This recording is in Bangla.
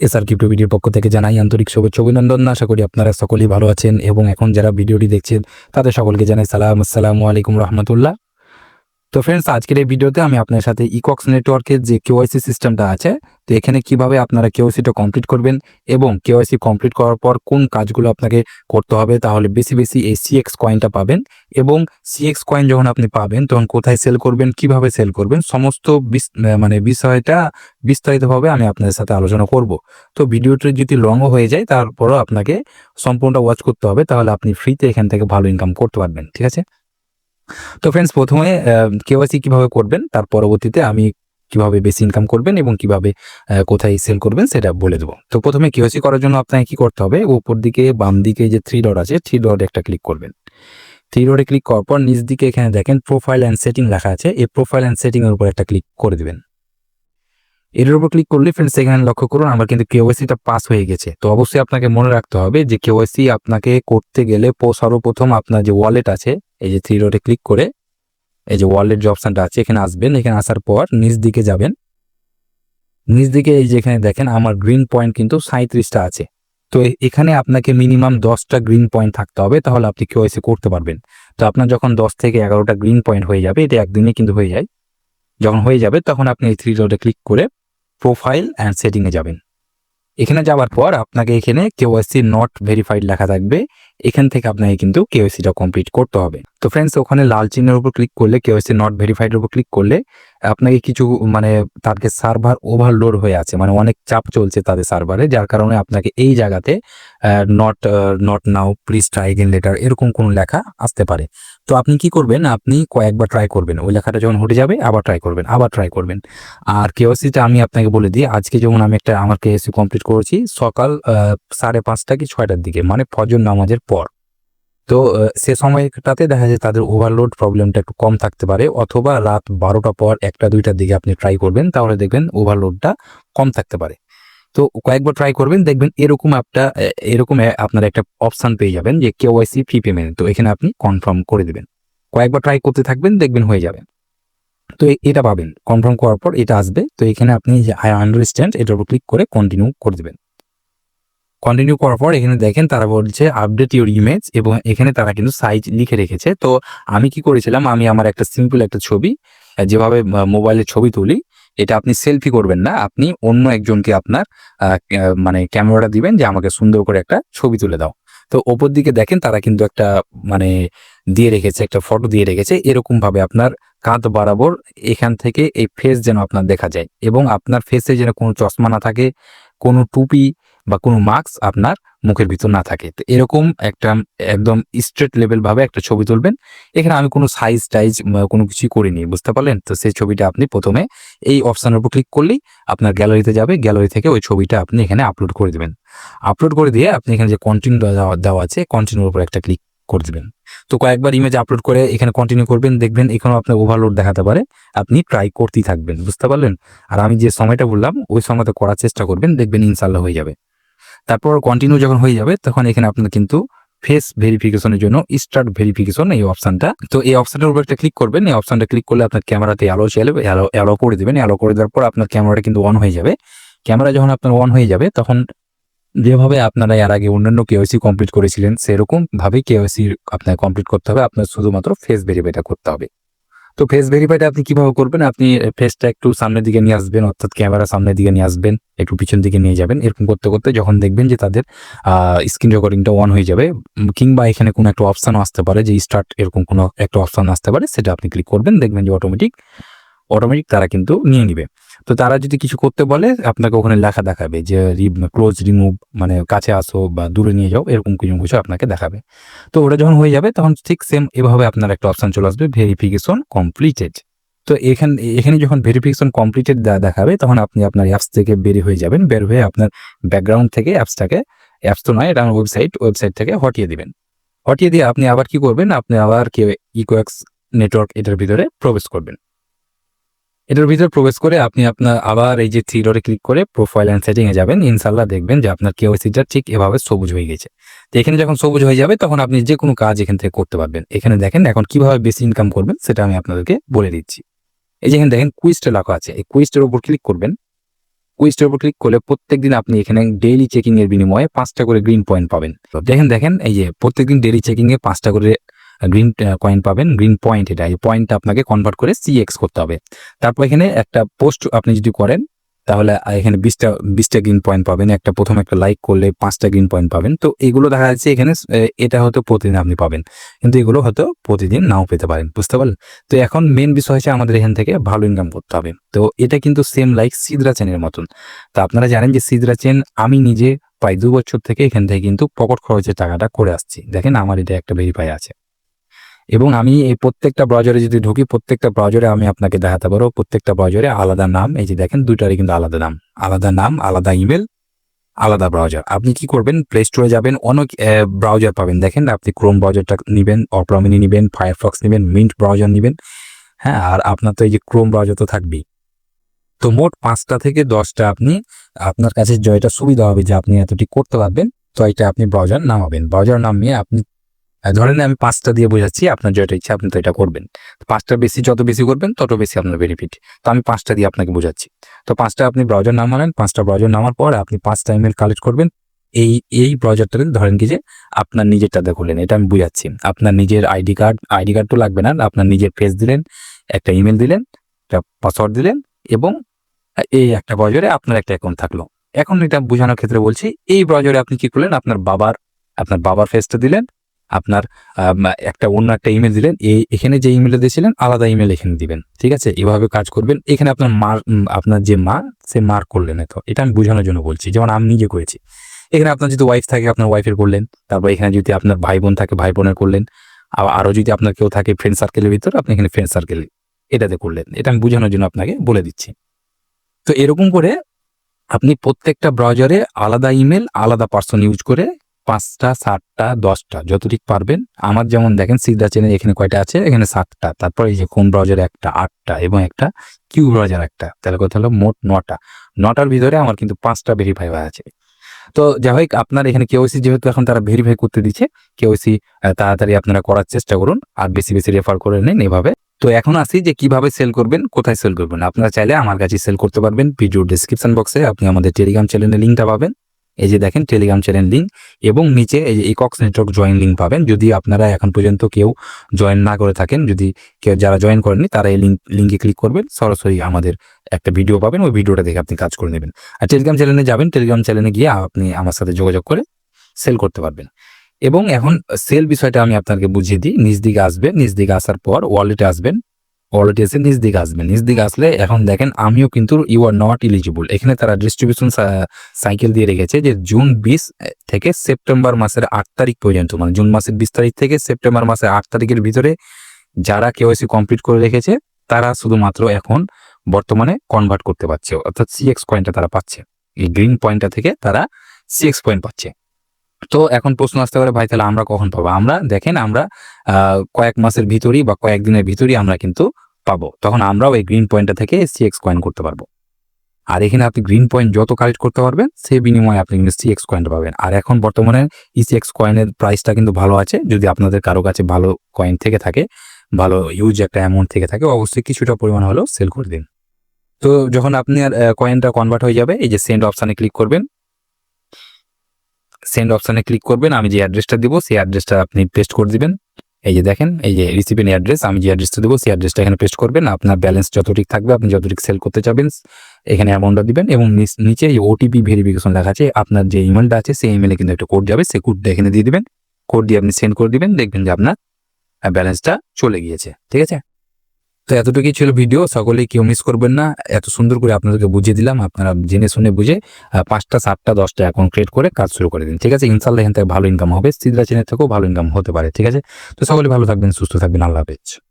এসআর ক্রিপ্টো ভিডিওর পক্ষ থেকে জানাই আন্তরিক শুভেচ্ছা অভিনন্দন। আশা করি আপনারা সকলেই ভালো আছেন এবং এখন যারা ভিডিওটি দেখছেন, তাদের সকলকে জানাই সালাম। আসসালামু আলাইকুম রহমতুল্লাহ। তো ফ্রেন্ডস আজকের এই ভিডিওতে আমি আপনার সাথে ইকক্স নেটওয়ার্কের যে কেওয়াইসি সিস্টেমটা আছে, তো এখানে কীভাবে আপনারা কেওয়াইসিটা কমপ্লিট করবেন এবং কেওয়াইসি কমপ্লিট করার পর কোন কাজগুলো আপনাকে করতে হবে, তাহলে বেশি বেশি এই সিএক্স কয়েনটা পাবেন এবং সিএক্স কয়েন যখন আপনি পাবেন, তখন কোথায় সেল করবেন, কীভাবে সেল করবেন, সমস্ত মানে বিষয়টা বিস্তারিতভাবে আমি আপনাদের সাথে আলোচনা করব। তো ভিডিওটি যদি লংও হয়ে যায়, তারপরও আপনাকে সম্পূর্ণটা ওয়াচ করতে হবে, তাহলে আপনি ফ্রিতে এখান থেকে ভালো ইনকাম করতে পারবেন, ঠিক আছে? তো ফ্রেন্ডস প্রথমে কেওয়াইসি কীভাবে করবেন, তার পরবর্তীতে আমি কীভাবে বেশি ইনকাম করবেন এবং কীভাবে কোথায় সেল করবেন সেটা বলে দেবো। তো প্রথমে কেওয়াইসি করার জন্য আপনাকে কি করতে হবে, উপর দিকে, বাম দিকে যে থ্রি ডট আছে থ্রি ডট একটা ক্লিক করবেন। থ্রি ডটে ক্লিক করার পর নিচ দিকে এখানে দেখেন প্রোফাইল অ্যান্ড সেটিং লেখা আছে, এই প্রোফাইল অ্যান্ড সেটিংয়ের উপর একটা ক্লিক করে দিবেন। এর উপর ক্লিক করলে ফ্রেন্ডস এখানে লক্ষ্য করুন আমার কিন্তু কেওয়াইসিটা পাস হয়ে গেছে। তো অবশ্যই আপনাকে মনে রাখতে হবে যে কেওয়াইসি আপনাকে করতে গেলে সর্বপ্রথম আপনার যে ওয়ালেট আছে, এই যে থ্রি রোডে ক্লিক করে এই যে ওয়ালেট যে অপশনটা আছে, এখানে আসবেন। এখানে আসার পর নিচ দিকে যাবেন। নিচ দিকে এই যে এখানে দেখেন আমার গ্রিন পয়েন্ট কিন্তু সাঁত্রিশটা আছে। তো এখানে আপনাকে মিনিমাম দশটা গ্রিন পয়েন্ট থাকতে হবে, তাহলে আপনি কেওয়াইসি করতে পারবেন। তো আপনার যখন দশ থেকে এগারোটা গ্রিন পয়েন্ট হয়ে যাবে, এটা একদিনে কিন্তু হয়ে যায়। যখন হয়ে যাবে, তখন আপনি এই থ্রি ডটে ক্লিক করে প্রোফাইল অ্যান্ড সেটিংয়ে যাবেন। এখানে যাওয়ার পর আপনাকে এখানে কেওয়াইসি নট ভেরিফাইড লেখা থাকবে। এখান থেকে আপনাকে কিন্তু কেওয়াইসিটা কমপ্লিট করতে হবে। তো ফ্রেন্ডস ওখানে লাল চিহ্নের উপর ক্লিক করলে কেওয়াইসি নট ভেরিফাইডের উপর ক্লিক করলে, আপনাকে কিছু মানে তাদের সার্ভার ওভারলোড হয়ে আছে। মানে অনেক চাপ চলছে তাদের সার্ভারে যার কারণে আপনাকে এই জায়গাতে not not now please try again later এরকম কোনো লেখা আসতে পারে। তো আপনি কি করবেন? আপনি কয়েকবার ট্রাই করবেন। ওই লেখাটা যখন হটে যাবে, আবার ট্রাই করবেন, আবার ট্রাই করবেন। আর কেওয়াইসিটা আমি আপনাকে বলে দিই, আজকে যেমন আমি একটা আমার কেওয়াইসি কমপ্লিট করেছি, সকাল সাড়ে পাঁচটা কি ছয়টার দিকে মানে ফজর নামাজের পর। তো সে সময়টাতে দেখা যায় তাদের ওভারলোড প্রবলেমটা একটু কম থাকতে পারে, অথবা রাত বারোটা পর একটা দুইটার দিকে আপনি ট্রাই করবেন, তাহলে দেখবেন ওভারলোডটা কম থাকতে পারে। তো কয়েকবার ট্রাই করবেন, দেখবেন এরকম একটা এরকম আপনার একটা অপশান পেয়ে যাবেন যে কেওয়াইসি ফি পেমেন্ট তো এখানে আপনি কনফার্ম করে দেবেন। কয়েকবার ট্রাই করতে থাকবেন, দেখবেন হয়ে যাবে। তো এটা পাবেন। কনফার্ম করার পর এটা আসবে। তো এখানে আপনি যে আই আন্ডারস্ট্যান্ড এটার উপর ক্লিক করে কন্টিনিউ করে দেবেন। কন্টিনিউ করার পর এখানে দেখেন তারা বলছে আপডেট ইউর ইমেজ এবং এখানে তারা কিন্তু সাইজ লিখে রেখেছে। তো আমি কি করেছিলাম, আমি আমার একটা সিম্পল একটা ছবি, যেভাবে মোবাইলে ছবি তুলি এটা আপনি সেলফি করবেন না, আপনি অন্য একজনকে আপনার মানে ক্যামেরাটা দিবেন যে আমাকে সুন্দর করে একটা ছবি তুলে দাও। তো ওপর দিকে দেখেন তারা কিন্তু একটা মানে দিয়ে রেখেছে, একটা ফটো দিয়ে রেখেছে এরকম ভাবে আপনার কাঁধ বরাবর এখান থেকে এই ফেস যেন আপনার দেখা যায় এবং আপনার ফেসে যেন কোনো চশমা না থাকে, কোনো টুপি বা কোনো মাস্ক আপনার মুখের ভিতর না থাকে। তো এরকম একটা একদম স্ট্রেট লেভেল ভাবে একটা ছবি তুলবেন। এখানে আমি কোনো সাইজ টাইজ কোনো কিছুই করিনি, বুঝতে পারলেন? তো সেই ছবিটা আপনি প্রথমে এই অপশনের উপর ক্লিক করলেই আপনার গ্যালারিতে যাবে। গ্যালারি থেকে ওই ছবিটা আপনি এখানে আপলোড করে দেবেন। আপলোড করে দিয়ে আপনি এখানে যে কন্টিনিউ দেওয়া আছে কন্টিনিউর উপর একটা ক্লিক করে দেবেন। তো কয়েকবার ইমেজ আপলোড করে এখানে কন্টিনিউ করবেন, দেখবেন এখানেও আপনার ওভারলোড দেখাতে পারে। আপনি ট্রাই করতেই থাকবেন, বুঝতে পারলেন? আর আমি যে সময়টা বললাম, ওই সময়টা করার চেষ্টা করবেন, দেখবেন ইনশাল্লাহ হয়ে যাবে। তারপর কন্টিনিউ যখন হয়ে যাবে, তখন এখানে আপনার কিন্তু ফেস ভেরিফিকেশনের জন্য স্টার্ট ভেরিফিকেশন এই অপশনটা তো এই অপশনটার উপর একটা ক্লিক করবেন, এই অপশনটা ক্লিক করলে আপনার ক্যামেরাতে অ্যালো চলে অ্যালো অ্যালো করে দেবেন। অ্যালো করে দেওয়ার পর আপনার ক্যামেরাটা কিন্তু অন হয়ে যাবে। ক্যামেরা যখন আপনার অন হয়ে যাবে, তখন যেভাবে আপনারা এর আগে অন্যান্য কেওয়াইসি কমপ্লিট করেছিলেন সেরকম ভাবে কেওয়াইসি আপনার কমপ্লিট করতে হবে। আপনার শুধুমাত্র ফেস ভেরিফাইটা করতে হবে। তো ফেস ভেরিফাইটা আপনি কীভাবে করবেন? আপনি ফেসটা একটু সামনের দিকে নিয়ে আসবেন, অর্থাৎ ক্যামেরা সামনের দিকে নিয়ে আসবেন, একটু পিছন দিকে নিয়ে যাবেন, এরকম করতে করতে যখন দেখবেন যে তাদের স্ক্রিন রেকর্ডিংটা অন হয়ে যাবে কিংবা এখানে কোনো একটা অপশানও আসতে পারে যে স্টার্ট এরকম কোনো একটা অপশান আসতে পারে, সেটা আপনি ক্লিক করবেন, দেখবেন যে অটোমেটিক অটোমেটিক তারা কিন্তু নিয়ে নিবে। তো তারা যদি কিছু করতে বলে, আপনাকে ওখানে লেখা দেখাবে যে ক্লোজ রিমুভ মানে কাছে আসো বা দূরে নিয়ে যাও, এরকম কিছু কিছু আপনাকে দেখাবে। তো ওটা যখন হয়ে যাবে, তখন ঠিক সেম এভাবে আপনার একটা অপশন চলে আসবে ভেরিফিকেশন কমপ্লিটেড তো এখানে এখানে যখন ভেরিফিকেশন কমপ্লিটেড দেখাবে, তখন আপনি আপনার অ্যাপস থেকে বের হয়ে যাবেন, বের হয়ে আপনার ব্যাকগ্রাউন্ড থেকে অ্যাপসটাকে অ্যাপস তো নয়, এটা ওয়েবসাইট ওয়েবসাইট থেকে হটিয়ে দিবেন। হটিয়ে দিয়ে আপনি আবার কি করবেন? আপনি আবার কি ইকোয়াক্স নেটওয়ার্ক এটার ভিতরে প্রবেশ করবেন। এটার ভিতরে প্রবেশ করে আপনি আপনার আবার এই যে থ্রি ডটে ক্লিক করে প্রোফাইল অ্যান্ড সেটিং এ যাবেন। ইনশাল্লাহ দেখবেন যে আপনার কেওয়াইসিটা ঠিক এভাবে সবুজ হয়ে গেছে। তো এখানে যখন সবুজ হয়ে যাবে, তখন আপনি যে কোনো কাজ এখান থেকে করতে পারবেন। এখানে দেখেন এখন কীভাবে বেশি ইনকাম করবেন সেটা আমি আপনাদেরকে বলে দিচ্ছি। এই যে এখানে দেখেন কুইজটা লেখা আছে। এই কুইজটার উপর ক্লিক করবেন। কুইস্টের উপর ক্লিক করলে প্রত্যেকদিন আপনি এখানে ডেইলি চেকিং এর বিনিময়ে পাঁচটা করে গ্রিন পয়েন্ট পাবেন। দেখেন দেখেন, এই যে প্রত্যেকদিন ডেইলি চেকিং এ পাঁচটা করে গ্রিন কয়েন পাবেন গ্রিন পয়েন্ট এটা, এই পয়েন্টটা আপনাকে কনভার্ট করে সিএক্স করতে হবে। তারপর এখানে একটা পোস্ট আপনি যদি করেন, তাহলে এখানে বিশটা বিশটা গ্রিন পয়েন্ট পাবেন। একটা প্রথম একটা লাইক করলে পাঁচটা গ্রিন পয়েন্ট পাবেন। তো এগুলো দেখা যাচ্ছে এখানে এটা হয়তো প্রতিদিন আপনি পাবেন। কিন্তু এগুলো হয়তো প্রতিদিন নাও পেতে পারেন, বুঝতে পারলেন? তো এখন মেন বিষয় হচ্ছে আমাদের এখান থেকে ভালো ইনকাম করতে হবে। তো এটা কিন্তু সেম লাইক সিদ্রা চেনের মতন। তো আপনারা জানেন যে সিদ্রা চেন আমি নিজে প্রায় দু বছর থেকে এখান থেকে কিন্তু পকেট খরচের টাকাটা করে আসছি। দেখেন আমার এটা একটা ভেরিফাই আছে। এবং আমি এই প্রত্যেকটা ব্রাউজারে যদি ঢুকি, প্রত্যেকটা ব্রাউজারে আমি আপনাকে দেখাতে পারব, প্রত্যেকটা ব্রাউজারে আলাদা নাম, এই যে দেখেন, দুইটারই কিন্তু আলাদা নাম। আলাদা নাম, আলাদা ইমেল আলাদা ব্রাউজার আপনি কি করবেন? প্লে স্টোরে যাবেন, অনেক ব্রাউজার পাবেন। দেখেন, আপনি ক্রোম ব্রাউজারটা নেবেন অপরা মিনি নেবেন ফায়ারফক্স নেবেন মিন্ট ব্রাউজার নেবেন। হ্যাঁ আর আপনার তো এই যে ক্রোম ব্রাউজার তো থাকবেই। তো মোট পাঁচটা থেকে দশটা আপনি, আপনার কাছে যেটা সুবিধা হবে যে আপনি এতটি করতে পারবেন তো এটা আপনি ব্রাউজার নামাবেন। ব্রাউজার নামিয়ে আপনি ধরেন আমি পাঁচটা দিয়ে বোঝাচ্ছি, আপনার যেটা ইচ্ছা আপনি তো এটা করবেন। পাঁচটা বেশি, যত বেশি করবেন, তত বেশি আপনার বেনিফিট তো আমি পাঁচটা দিয়ে আপনাকে বোঝাচ্ছি। তো পাঁচটা আপনি ব্রাউজার নামালেন পাঁচটা ব্রাউজার নামার পর আপনি পাঁচটা ইমেল কালেক্ট করবেন। এই এই ব্রাউজারটাতে ধরেন কি যে, আপনার নিজেরটাতে খুললেন এটা আমি বুঝাচ্ছি। আপনার নিজের আইডি কার্ড আইডি কার্ড তো লাগবে না, আপনার নিজের ফেস দিলেন, একটা ইমেল দিলেন, একটা পাসওয়ার্ড দিলেন এবং এই একটা ব্রাউজারে আপনার একটা অ্যাকাউন্ট থাকল। এখন এটা বোঝানোর ক্ষেত্রে বলছি, এই ব্রাউজারে আপনি কি করলেন? আপনার বাবার আপনার বাবার ফেসটা দিলেন আপনার একটা অন্য একটা ইমেল দিলেন এই এখানে যে ইমেলটা দিয়েছিলেন, আলাদা ইমেল এখানে দিবেন, ঠিক আছে? এভাবে কাজ করবেন। এখানে আপনার মার আপনার যে মা, সে মার করলেন তো এটা আমি বোঝানোর জন্য বলছি, যেমন আমি নিজে করেছি। এখানে আপনার যদি ওয়াইফ থাকে, আপনার ওয়াইফের করলেন, তারপর এখানে যদি আপনার ভাই বোন থাকে ভাই বোনের করলেন আর আরও যদি আপনার কেউ থাকে ফ্রেন্ড সার্কেলের ভিতরে, আপনি এখানে ফ্রেন্ড সার্কেল এটাতে করলেন। এটা আমি বোঝানোর জন্য আপনাকে বলে দিচ্ছি। তো এরকম করে আপনি প্রত্যেকটা ব্রাউজারে আলাদা ইমেল আলাদা পার্সন ইউজ করে পাঁচটা, সাতটা, দশটা, যতটুক পারবেন। আমার যেমন দেখেন সিদ্ধা চেনে এখানে কয়টা আছে? এখানে সাতটা। তারপর এই যে কোন ব্রাউজারে একটা, আটটা এবং একটা কিউ ব্রাউজার একটা। তাহলে কথা হলো মোট নটা। নটার ভিতরে আমার কিন্তু পাঁচটা ভেরিফাই আছে। তো যাই হোক আপনার এখানে কেওসি যেহেতু এখন তারা ভেরিফাই করতে দিচ্ছে কেওসি তাড়াতাড়ি আপনারা করার চেষ্টা করুন আর বেশি বেশি রেফার করে নিন এভাবে। তো এখন আসি যে কীভাবে সেল করবেন, কোথায় সেল করবেন। আপনারা চাইলে আমার কাছে সেল করতে পারবেন। ভিডিও ডিসক্রিপশন বক্সে আপনি আমাদের টেলিগ্রাম চ্যানেলের লিঙ্কটা পাবেন। এই যে দেখেন টেলিগ্রাম চ্যানেল লিঙ্ক এবং নিচে এই যে ইকক্স নেটওয়ার্ক জয়েন লিঙ্ক পাবেন। যদি আপনারা এখন পর্যন্ত কেউ জয়েন না করে থাকেন, যদি কেউ যারা জয়েন করেননি, তারা এই লিঙ্ক লিঙ্কে ক্লিক করবেন, সরাসরি আমাদের একটা ভিডিও পাবেন, ওই ভিডিওটা দেখে আপনি কাজ করে নেবেন। আর টেলিগ্রাম চ্যানেলে যাবেন টেলিগ্রাম চ্যানেলে গিয়ে আপনি আমার সাথে যোগাযোগ করে সেল করতে পারবেন। এবং এখন সেল বিষয়টা আমি আপনাকে বুঝিয়ে দিই। নিজ দিকে আসবেন, নিজ দিকে আসার পর ওয়ালেটে আসবেন। ওয়ালেটে এসে নিজ দিকে আসবে। নিজ দিকে আসলে এখন দেখেন আমিও কিন্তু ইউ আর নট ইলিজিবল এখানে তারা ডিস্ট্রিবিউশন সাইকেল দিয়ে রেখেছে যে জুন বিশ থেকে সেপ্টেম্বর মাসের আট তারিখ পর্যন্ত মানে জুন মাসের বিশ তারিখ থেকে সেপ্টেম্বর মাসের আট তারিখের ভিতরে যারা কেওয়াইসি কমপ্লিট করে রেখেছে, তারা শুধুমাত্র এখন বর্তমানে কনভার্ট করতে পারছে। অর্থাৎ সিএক্স পয়েন্টটা তারা পাচ্ছে। এই গ্রিন পয়েন্টটা থেকে তারা সিএক্স পয়েন্ট পাচ্ছে। তো এখন প্রশ্ন আসতে পারে, ভাই, তাহলে আমরা কখন পাবো? আমরা, দেখেন আমরা কয়েক মাসের ভিতরই বা কয়েকদিনের ভিতরই আমরা কিন্তু পাবো। তখন আমরাও এই গ্রিন পয়েন্টটা থেকে সিএক্স কয়েন করতে পারব। আর এখানে আপনি গ্রিন পয়েন্ট যত কালেক্ট করতে পারবেন, সেই বিনিময়ে আপনি কিন্তু সিএক্স কয়েনটা পাবেন। আর এখন বর্তমানে ইসিএক্স কয়েনের প্রাইসটা কিন্তু ভালো আছে। যদি আপনাদের কারও কাছে ভালো কয়েন থেকে থাকে, ভালো ইউজ একটা অ্যামাউন্ট থেকে থাকে, অবশ্যই কিছুটা পরিমাণ হলেও সেল করে দিন। তো যখন আপনার কয়েনটা কনভার্ট হয়ে যাবে, এই যে সেন্ড অপশানে ক্লিক করবেন সেন্ড অপশানে ক্লিক করবেন, আমি যে অ্যাড্রেসটা দিব, সেই অ্যাড্রেসটা আপনি পেস্ট করে দিবেন। এই যে দেখেন, এই যে রিসিপেন অ্যাড্রেস আমি যে অ্যাড্রেসটা দেবো, সেই অ্যাড্রেসটা এখানে পেস্ট করবেন। আপনার ব্যালেন্স যতটুকু থাকবে, আপনি যতটুকু সেল করতে চাবেন, এখানে অ্যামাউন্টটা দিবেন এবং নিচে এই ওটিপি ভেরিফিকেশন লেখা আছে, আপনার যে ইমেলটা আছে, সেই ইমেলে কিন্তু একটা কোড যাবে, সেই কোডটা এখানে দিয়ে দিবেন। কোড দিয়ে আপনি সেন্ড করে দিবেন, দেখবেন যে আপনার ব্যালেন্সটা চলে গিয়েছে, ঠিক আছে? তো এতটুকুই ছিল ভিডিও। সকলে কেউ মিস করবেন না। এত সুন্দর করে আপনাদেরকে বুঝিয়ে দিলাম। আপনারা জেনে শুনে বুঝে পাঁচটা, সাতটা, দশটা অ্যাকাউন্ট ক্রিয়েট করে কাজ শুরু করে দিন। ঠিক আছে? ইনশাল্লাহ এখান থেকে ভালো ইনকাম হবে। সিদ্ধা চেনের থেকেও ভালো ইনকাম হতে পারে। ঠিক আছে? তো সকলে ভালো থাকবেন, সুস্থ থাকবেন। আল্লাহ হাফেজ।